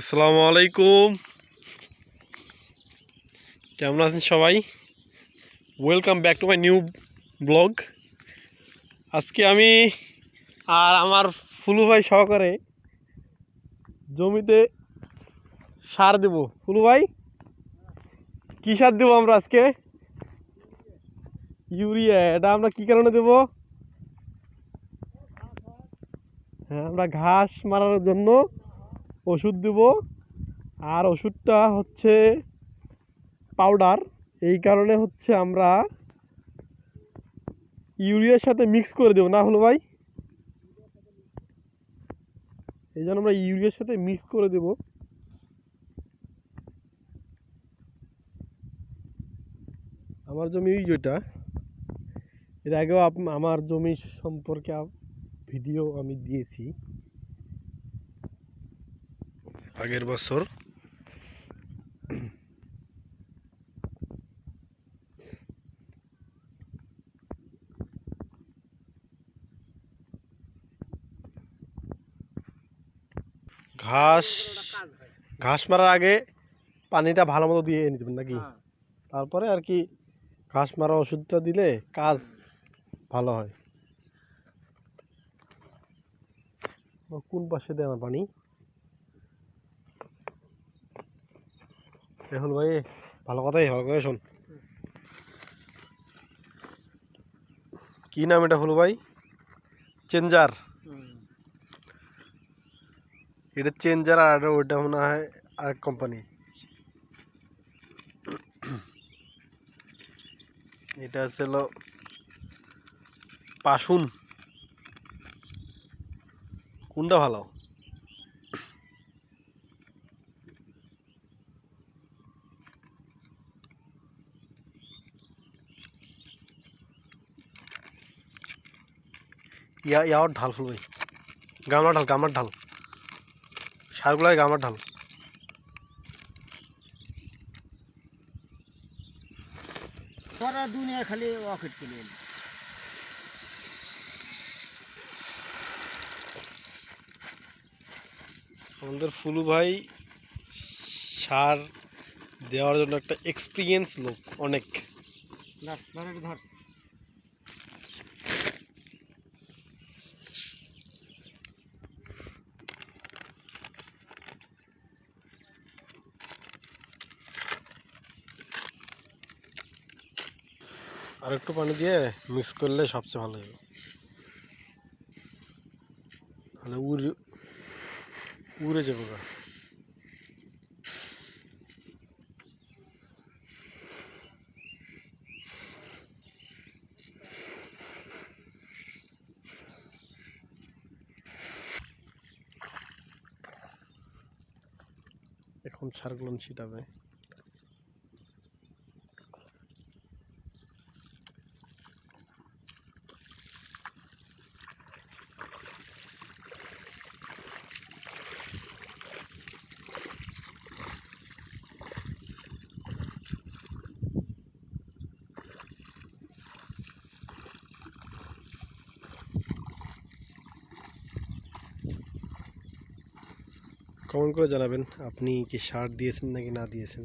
আসসালামু আলাইকুম। কেমন আছেন সবাই? Welcome back to my new blog আজকে আমি আর আমার ফুলু ভাই সহকারে জমিতে সার দেব। ফুলু ভাই, কী সার দেবো আমরা আজকে? ইউরিয়া, এটা আমরা কী কারণে দেব? হ্যাঁ আমরা ঘাস মারার জন্য ওষুধ দেব। আর ওষুধটা হচ্ছে পাউডার এই কারণে হচ্ছে আমরা ইউরিয়ার সাথে মিক্স করে দেবো, না হলো ভাই? এই জন্য আমরা ইউরিয়ার সাথে মিক্স করে দেব। আমার জমি যেটা এর আগেও আমার জমি সম্পর্কে ভিডিও আমি দিয়েছি। আগের বছর। ঘাস ঘাস মারার আগে পানিটা ভালো মতো দিয়ে নিতে নাকি? তারপরে আর কি ঘাস মারা ওষুধটা দিলে কাজ ভালো হয়। কোন পাশে দেয় আমার পানি? এখন ভাই, ভালো কথাই ভালো শোন। কি নাম এটা হলো ভাই? চেঞ্জার। এটা চেঞ্জার আর ওটা মনে হয় আরেক কোম্পানি এটা ছিল পাশুন। কোনটা ভালো? ইয়া ইয়াও ঢাল ফুল ভাই গামলা ঢাল গামলার ঢাল। সারগুলাই গামলার ঢাল। সারা দুনিয়া খালি এলো। আমাদের ফুলু ভাই সার দেওয়ার জন্য একটা এক্সপিরিয়েন্স লোক অনেক। ধর ধর। আর একটু পানি দিয়ে মিক্স করলে সবচেয়ে ভালো হবে। তাহলে উড়ে উড়ে যাব গা এখন সারগুলো ছিটাবে। কমেন্ট করে জানাবেন আপনি কি সার দিয়েছেন নাকি না দিয়েছেন।